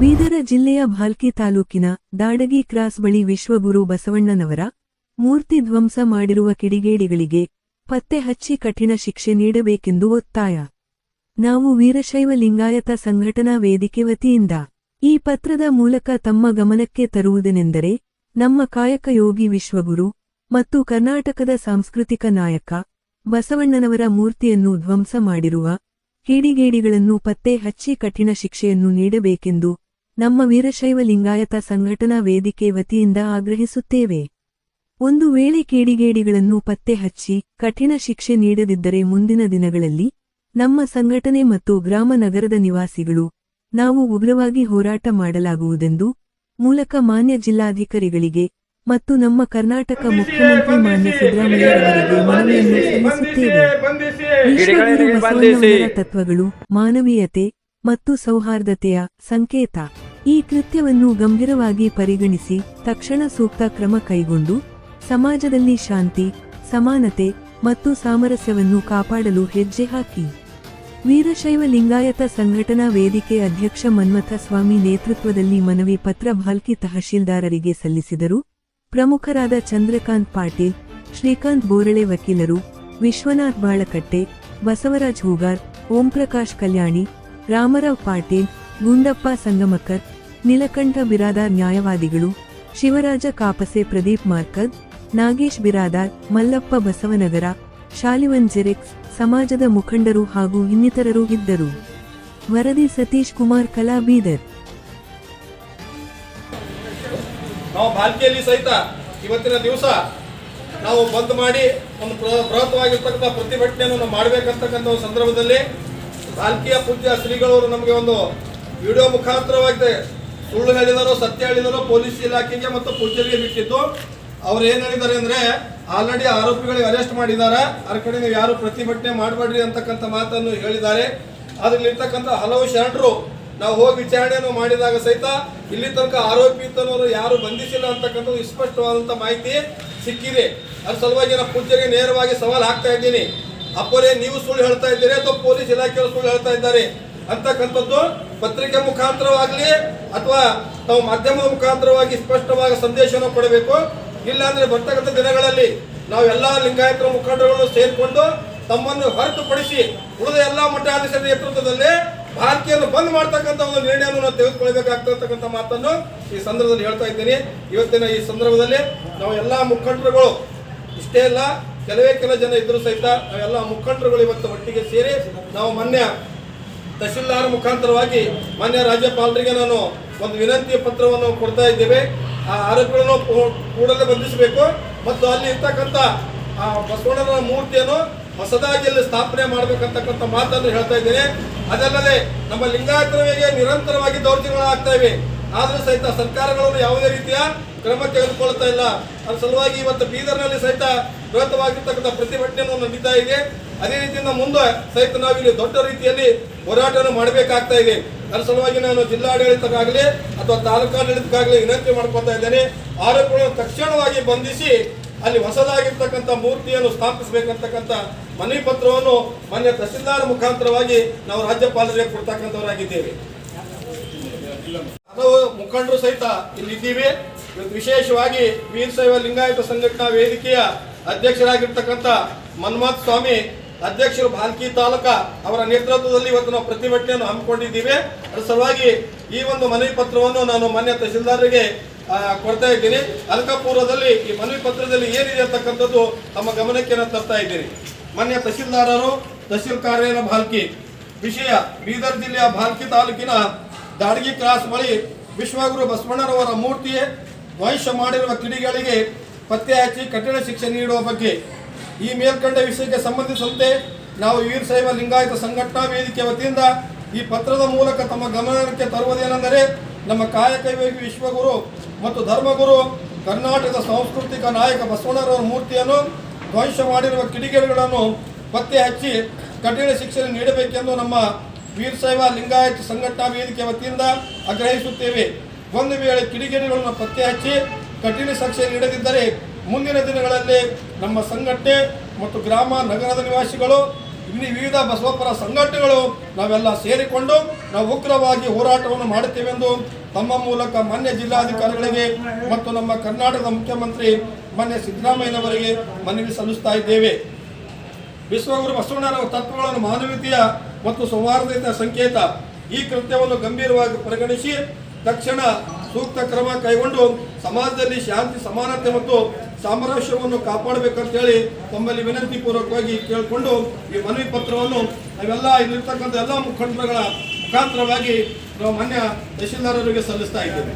ಬೀದರ ಜಿಲ್ಲೆಯ ಭಾಲ್ಕಿ ತಾಲೂಕಿನ ದಾಡಗಿ ಕ್ರಾಸ್ ಬಳಿ ವಿಶ್ವಗುರು ಬಸವಣ್ಣನವರ ಮೂರ್ತಿ ಧ್ವಂಸ ಮಾಡಿರುವ ಕಿಡಿಗೇಡಿಗಳಿಗೆ ಪತ್ತೆ ಹಚ್ಚಿ ಕಠಿಣ ಶಿಕ್ಷೆ ನೀಡಬೇಕೆಂದು ಒತ್ತಾಯ. ನಾವು ವೀರಶೈವ ಲಿಂಗಾಯತ ಸಂಘಟನಾ ವೇದಿಕೆ ವತಿಯಿಂದ ಈ ಪತ್ರದ ಮೂಲಕ ತಮ್ಮ ಗಮನಕ್ಕೆ ತರುವುದೆನೆಂದರೆ ನಮ್ಮ ಕಾಯಕ ಯೋಗಿ ವಿಶ್ವಗುರು ಮತ್ತು ಕರ್ನಾಟಕದ ಸಾಂಸ್ಕೃತಿಕ ನಾಯಕ ಬಸವಣ್ಣನವರ ಮೂರ್ತಿಯನ್ನು ಧ್ವಂಸ ಮಾಡಿರುವ ಕಿಡಿಗೇಡಿಗಳನ್ನು ಪತ್ತೆ ಹಚ್ಚಿ ಕಠಿಣ ಶಿಕ್ಷೆಯನ್ನು ನೀಡಬೇಕೆಂದು ನಮ್ಮ ವೀರಶೈವ ಲಿಂಗಾಯತ ಸಂಘಟನಾ ವೇದಿಕೆ ವತಿಯಿಂದ ಆಗ್ರಹಿಸುತ್ತೇವೆ. ಒಂದು ವೇಳೆ ಕೇಡಿಗೇಡಿಗಳನ್ನು ಪತ್ತೆ ಹಚ್ಚಿ ಕಠಿಣ ಶಿಕ್ಷೆ ನೀಡದಿದ್ದರೆ ಮುಂದಿನ ದಿನಗಳಲ್ಲಿ ನಮ್ಮ ಸಂಘಟನೆ ಮತ್ತು ಗ್ರಾಮ ನಗರದ ನಿವಾಸಿಗಳು ನಾವು ಉಗ್ರವಾಗಿ ಹೋರಾಟ ಮಾಡಲಾಗುವುದೆಂದು ಮೂಲಕ ಮಾನ್ಯ ಜಿಲ್ಲಾಧಿಕಾರಿಗಳಿಗೆ ಮತ್ತು ನಮ್ಮ ಕರ್ನಾಟಕ ಮುಖ್ಯಮಂತ್ರಿ ಮಾನ್ಯ ಸಿದ್ದರಾಮಯ್ಯರವರಿಗೆ ಮನವಿಯನ್ನು ಸಲ್ಲಿಸುತ್ತೇವೆ. ತತ್ವಗಳು, ಮಾನವೀಯತೆ ಮತ್ತು ಸೌಹಾರ್ದತೆಯ ಸಂಕೇತ. ಈ ಕೃತ್ಯವನ್ನು ಗಂಭೀರವಾಗಿ ಪರಿಗಣಿಸಿ ತಕ್ಷಣ ಸೂಕ್ತ ಕ್ರಮ ಕೈಗೊಂಡು ಸಮಾಜದಲ್ಲಿ ಶಾಂತಿ, ಸಮಾನತೆ ಮತ್ತು ಸಾಮರಸ್ಯವನ್ನು ಕಾಪಾಡಲು ಹೆಜ್ಜೆ ಹಾಕಿ. ವೀರಶೈವ ಲಿಂಗಾಯತ ಸಂಘಟನಾ ವೇದಿಕೆ ಅಧ್ಯಕ್ಷ ಮನ್ಮಥ ಸ್ವಾಮಿ ನೇತೃತ್ವದಲ್ಲಿ ಮನವಿ ಪತ್ರ ಭಾಲ್ಕಿ ತಹಶೀಲ್ದಾರರಿಗೆ ಸಲ್ಲಿಸಿದರು. ಪ್ರಮುಖರಾದ ಚಂದ್ರಕಾಂತ್ ಪಾಟೀಲ್, ಶ್ರೀಕಾಂತ್ ಬೋರಳೆ ವಕೀಲರು, ವಿಶ್ವನಾಥ್ ಬಾಳಕಟ್ಟೆ, ಬಸವರಾಜ್ ಹೂಗಾರ್, ಓಂಪ್ರಕಾಶ್ ಕಲ್ಯಾಣಿ, ರಾಮರಾವ್ ಪಾಟೀಲ್, ಗುಂಡಪ್ಪ ಸಂಗಮಕರ್ ನೀಲಕಂಠ ಬಿರಾದಾರ್ ನ್ಯಾಯವಾದಿಗಳು, ಶಿವರಾಜ ಕಾಪಸೆ ಪ್ರದೀಪ್ ಮಾರ್ಕದ್, ನಾಗೇಶ್ ಬಿರಾದಾರ್, ಮಲ್ಲಪ್ಪ ಬಸವನಗರ, ಶಾಲಿವನ್ ಜೆರೆಕ್ಸ್, ಸಮಾಜದ ಮುಖಂಡರು ಹಾಗೂ ಇನ್ನಿತರರು ಇದ್ದರು. ವರದಿ ಸತೀಶ್ ಕುಮಾರ್ ಕಲಾ ಬೀದರ್ ನಾವು ಬಾಲ್ಕಿಯಲ್ಲಿ ಸಹಿತ ಇವತ್ತಿನ ದಿವಸ ನಾವು ಬಂದ್ ಮಾಡಿ ಒಂದು ಬೃಹತ್ವಾಗಿರ್ತಕ್ಕಂಥ ಪ್ರತಿಭಟನೆಯನ್ನು ಮಾಡಬೇಕಂತಕ್ಕಂಥ ಸಂದರ್ಭದಲ್ಲಿ ಬಾಲ್ಕಿಯ ಪೂಜ್ಯ ಶ್ರೀಗಳವರು ನಮಗೆ ಒಂದು ವಿಡಿಯೋ ಮುಖಾಂತರವಾಗಿ ಸುಳ್ಳು ಹೇಳಿದರು ಸತ್ಯ ಹೇಳಿದರು ಪೊಲೀಸ್ ಇಲಾಖೆಗೆ ಮತ್ತು ಪೂಜ್ಯರಿಗೆ ಬಿಟ್ಟಿದ್ದು, ಅವ್ರು ಏನ್ ಹೇಳಿದ್ದಾರೆ ಅಂದ್ರೆ, ಆಲ್ರೆಡಿ ಆರೋಪಿಗಳಿಗೆ ಅರೆಸ್ಟ್ ಮಾಡಿದ್ದಾರೆ. ಅದ್ರ ಕಡೆ ನೀವು ಯಾರು ಪ್ರತಿಭಟನೆ ಮಾಡಬೇಡ್ರಿ ಅಂತಕ್ಕಂಥ ಮಾತನ್ನು ಹೇಳಿದ್ದಾರೆ. ಅದರಲ್ಲಿರ್ತಕ್ಕಂಥ ಹಲವು ಶರಣರು ನಾವು ಹೋಗಿ ವಿಚಾರಣೆಯನ್ನು ಮಾಡಿದಾಗ ಸಹಿತ ಇಲ್ಲಿ ತನಕ ಆರೋಪಿತನವರು ಯಾರು ಬಂಧಿಸಿಲ್ಲ ಅಂತಕ್ಕಂಥದ್ದು ಸ್ಪಷ್ಟವಾದಂಥ ಮಾಹಿತಿ ಸಿಕ್ಕಿದೆ. ಅದ್ರ ಸಲುವಾಗಿ ನಾನು ಪೂಜೆಗೆ ನೇರವಾಗಿ ಸವಾಲು ಹಾಕ್ತಾ ಇದ್ದೀನಿ. ಅಪ್ಪರೇ, ನೀವು ಸುಳ್ಳು ಹೇಳ್ತಾ ಇದ್ದೀರಿ ಅಥವಾ ಪೊಲೀಸ್ ಇಲಾಖೆಯವರು ಸುಳ್ಳು ಹೇಳ್ತಾ ಇದ್ದಾರೆ ಅಂತಕ್ಕಂಥದ್ದು ಪತ್ರಿಕೆ ಮುಖಾಂತರವಾಗಲಿ ಅಥವಾ ತಾವು ಮಾಧ್ಯಮದ ಮುಖಾಂತರವಾಗಿ ಸ್ಪಷ್ಟವಾಗಿ ಸಂದೇಶವನ್ನು ಕೊಡಬೇಕು. ಇಲ್ಲಾಂದ್ರೆ ಬರ್ತಕ್ಕಂಥ ದಿನಗಳಲ್ಲಿ ನಾವೆಲ್ಲ ಲಿಂಗಾಯತರ ಮುಖಂಡರುಗಳು ಸೇರಿಕೊಂಡು ತಮ್ಮನ್ನು ಹೊರತುಪಡಿಸಿ ಉಳಿದ ಎಲ್ಲ ಮಠಾಧೀಶರ ನೇತೃತ್ವದಲ್ಲಿ ಭಾರತೀಯನ್ನು ಬಂದ್ ಮಾಡ್ತಕ್ಕಂಥ ಒಂದು ನಿರ್ಣಯವನ್ನು ನಾವು ತೆಗೆದುಕೊಳ್ಬೇಕಾಗ್ತಕ್ಕಂಥ ಮಾತನ್ನು ಈ ಸಂದರ್ಭದಲ್ಲಿ ಹೇಳ್ತಾ ಇದ್ದೀನಿ. ಇವತ್ತಿನ ಈ ಸಂದರ್ಭದಲ್ಲಿ ನಾವು ಎಲ್ಲ ಮುಖಂಡರುಗಳು, ಇಷ್ಟೇ ಅಲ್ಲ, ಕೆಲವೇ ಕೆಲ ಜನ ಇದ್ದರೂ ಸಹಿತ ನಾವೆಲ್ಲ ಮುಖಂಡರುಗಳು ಇವತ್ತು ಒಟ್ಟಿಗೆ ಸೇರಿ ನಾವು ಮೊನ್ನೆ ತಹಶೀಲ್ದಾರ್ ಮುಖಾಂತರವಾಗಿ ಮಾನ್ಯ ರಾಜ್ಯಪಾಲರಿಗೆ ನಾನು ಒಂದು ವಿನಂತಿ ಪತ್ರವನ್ನು ಕೊಡ್ತಾ ಇದ್ದೇವೆ. ಆ ಆರೋಪಿಗಳನ್ನು ಕೂಡಲೇ ಬಂಧಿಸಬೇಕು. ಮತ್ತು ಅಲ್ಲಿ ಇರ್ತಕ್ಕಂಥ, ಆ ಬಸವಣ್ಣನ ಮೂರ್ತಿಯನ್ನು ಹೊಸದಾಗಿ ಅಲ್ಲಿ ಸ್ಥಾಪನೆ ಮಾಡಬೇಕಂತಕ್ಕಂಥ ಮಾತನ್ನು ಹೇಳ್ತಾ ಇದ್ದೇನೆ. ಅದಲ್ಲದೆ ನಮ್ಮ ಲಿಂಗಾಯತರಿಗೆ ನಿರಂತರವಾಗಿ ದೌರ್ಜನ್ಯಗಳಾಗ್ತಾ ಇವೆ ಆದರೂ ಸಹಿತ ಸರ್ಕಾರಗಳನ್ನು ಯಾವುದೇ ರೀತಿಯ ಕ್ರಮ ತೆಗೆದುಕೊಳ್ತಾ ಇಲ್ಲ. ಅದ್ರ ಸಲುವಾಗಿ ಇವತ್ತು ಬೀದರ್ನಲ್ಲಿ ಸಹಿತ ಬೃಹತ್ವಾಗಿರ್ತಕ್ಕಂಥ ಪ್ರತಿಭಟನೆಯನ್ನು ನಡೀತಾ ಇದೆ. ಅದೇ ರೀತಿಯಿಂದ ಮುಂದೆ ಸಹಿತ ನಾವು ಇಲ್ಲಿ ದೊಡ್ಡ ರೀತಿಯಲ್ಲಿ ಹೋರಾಟವನ್ನು ಮಾಡಬೇಕಾಗ್ತಾ ಇದೆ. ಅದರ ಸಲುವಾಗಿ ನಾನು ಜಿಲ್ಲಾಡಳಿತಕ್ಕಾಗಲಿ ಅಥವಾ ತಾಲೂಕಾಡಳಿತಕ್ಕಾಗಲಿ ವಿನಂತಿ ಮಾಡ್ಕೊತಾ ಇದ್ದೇನೆ. ಆರೋಪಿಗಳನ್ನು ತಕ್ಷಣವಾಗಿ ಬಂಧಿಸಿ ಅಲ್ಲಿ ಹೊಸದಾಗಿರ್ತಕ್ಕಂಥ ಮೂರ್ತಿಯನ್ನು ಸ್ಥಾಪಿಸಬೇಕಂತಕ್ಕಂಥ ಮನವಿ ಪತ್ರವನ್ನು ಮಾನ್ಯ ತಹಸೀಲ್ದಾರ್ ಮುಖಾಂತರವಾಗಿ ನಾವು ರಾಜ್ಯಪಾಲರಿಗೆ ಕೊಡ್ತಕ್ಕಂಥವರಾಗಿದ್ದೇವೆ. ಹಲವು ಮುಖಂಡರು ಸಹಿತ ಇಲ್ಲಿದ್ದೀವಿ. ವಿಶೇಷವಾಗಿ ವೀರಶೈವ ಲಿಂಗಾಯತ ಸಂಘಟನಾ ವೇದಿಕೆಯ ಅಧ್ಯಕ್ಷರಾಗಿರ್ತಕ್ಕಂಥ ಮನ್ಮಥ್ ಸ್ವಾಮಿ ಅಧ್ಯಕ್ಷರು ಭಾಲ್ಕಿ ತಾಲೂಕ ಅವರ ನೇತೃತ್ವದಲ್ಲಿ ಇವತ್ತು ನಾವು ಪ್ರತಿಭಟನೆಯನ್ನು ಹಮ್ಮಿಕೊಂಡಿದ್ದೀವಿ. ಅದರ ಸಲುವಾಗಿ ಈ ಒಂದು ಮನವಿ ಪತ್ರವನ್ನು ನಾನು ಮಾನ್ಯ ತಹಸೀಲ್ದಾರರಿಗೆ ಕೊಡ್ತಾ ಇದ್ದೀನಿ. ಅಲಕಾಪುರದಲ್ಲಿ ಈ ಮನವಿ ಪತ್ರದಲ್ಲಿ ಏನಿದೆ ಅಂತಕ್ಕಂಥದ್ದು ತಮ್ಮ ಗಮನಕ್ಕೆ ನಾನು ತರ್ತಾ ಇದ್ದೀನಿ ಮಾನ್ಯ ತಹಸೀಲ್ದಾರರು, ತಹಸೀಲ್ ಕಾರ್ಯಾಲಯ ಭಾಲ್ಕಿ, ವಿಷಯ ಬೀದರ್ ಜಿಲ್ಲೆಯ ಭಾಲ್ಕಿ ತಾಲೂಕಿನ ದಾಡಗಿ ಕ್ರಾಸ್ ಬಳಿ ವಿಶ್ವಗುರು ಬಸವಣ್ಣನವರ ಮೂರ್ತಿ ವಹಿಷ್ಯ ಮಾಡಿರುವ ಕಿಡಿಗಳಿಗೆ ಪತ್ತೆ ಹಚ್ಚಿ ಕಠಿಣ ಶಿಕ್ಷೆ ನೀಡುವ ಬಗ್ಗೆ ಈ ಮೇಲ್ಕಂಡ ವಿಷಯಕ್ಕೆ ಸಂಬಂಧಿಸಿದಂತೆ ನಾವು ವೀರಶೈವ ಲಿಂಗಾಯತ ಸಂಘಟನಾ ವೇದಿಕೆ ವತಿಯಿಂದ ಈ ಪತ್ರದ ಮೂಲಕ ತಮ್ಮ ಗಮನಕ್ಕೆ ತರುವುದೇನೆಂದರೆ ನಮ್ಮ ಕಾಯಕ ಯೋಗಿ ವಿಶ್ವಗುರು ಮತ್ತು ಧರ್ಮಗುರು, ಕರ್ನಾಟಕದ ಸಾಂಸ್ಕೃತಿಕ ನಾಯಕ ಬಸವಣ್ಣರವರ ಮೂರ್ತಿಯನ್ನು ಧ್ವಂಸ ಮಾಡಿರುವ ಕಿಡಿಗೇಡಿಗಳನ್ನು ಪತ್ತೆ ಹಚ್ಚಿ ಕಠಿಣ ಶಿಕ್ಷೆ ನೀಡಬೇಕೆಂದು ನಮ್ಮ ವೀರಶೈವ ಲಿಂಗಾಯತ ಸಂಘಟನಾ ವೇದಿಕೆ ವತಿಯಿಂದ ಆಗ್ರಹಿಸುತ್ತೇವೆ. ಒಂದು ವೇಳೆ ಕಿಡಿಗೇಡಿಗಳನ್ನು ಪತ್ತೆ ಹಚ್ಚಿ ಕಠಿಣ ಶಿಕ್ಷೆ ನೀಡದಿದ್ದರೆ ಮುಂದಿನ ದಿನಗಳಲ್ಲಿ ನಮ್ಮ ಸಂಘಟನೆ ಮತ್ತು ಗ್ರಾಮ ನಗರದ ನಿವಾಸಿಗಳು, ಇನ್ನು ವಿವಿಧ ಬಸವಪರ ಸಂಘಟನೆಗಳು ನಾವೆಲ್ಲ ಸೇರಿಕೊಂಡು ನಾವು ಉಗ್ರವಾಗಿ ಹೋರಾಟವನ್ನು ಮಾಡುತ್ತೇವೆಂದು ತಮ್ಮ ಮೂಲಕ ಮಾನ್ಯ ಜಿಲ್ಲಾಧಿಕಾರಿಗಳಿಗೆ ಮತ್ತು ನಮ್ಮ ಕರ್ನಾಟಕದ ಮುಖ್ಯಮಂತ್ರಿ ಮಾನ್ಯ ಸಿದ್ದರಾಮಯ್ಯನವರಿಗೆ ಮನವಿ ಸಲ್ಲಿಸ್ತಾ ಇದ್ದೇವೆ. ವಿಶ್ವಗುರು ಬಸವಣ್ಣನವರ ತತ್ವಗಳನ್ನು ಮಾನವೀಯತೆಯ ಮತ್ತು ಸೌಹಾರ್ದತೆಯ ಸಂಕೇತ ಈ ಕೃತ್ಯವನ್ನು ಗಂಭೀರವಾಗಿ ಪರಿಗಣಿಸಿ ತಕ್ಷಣ ಸೂಕ್ತ ಕ್ರಮ ಕೈಗೊಂಡು ಸಮಾಜದಲ್ಲಿ ಶಾಂತಿ, ಸಮಾನತೆ ಮತ್ತು ಸಾಮರಸ್ಯವನ್ನು ಕಾಪಾಡಬೇಕಂತೇಳಿ ತಮ್ಮಲ್ಲಿ ವಿನಂತಿ ಪೂರ್ವಕವಾಗಿ ಕೇಳಿಕೊಂಡು ಈ ಮನವಿ ಪತ್ರವನ್ನು ನಾವೆಲ್ಲ ಇಲ್ಲಿರ್ತಕ್ಕಂಥ ಎಲ್ಲ ಮುಖಂಡರುಗಳ ಮುಖಾಂತರವಾಗಿ ನಾವು ಮಾನ್ಯ ತಹಶೀಲ್ದಾರರಿಗೆ ಸಲ್ಲಿಸ್ತಾ ಇದ್ದೇವೆ.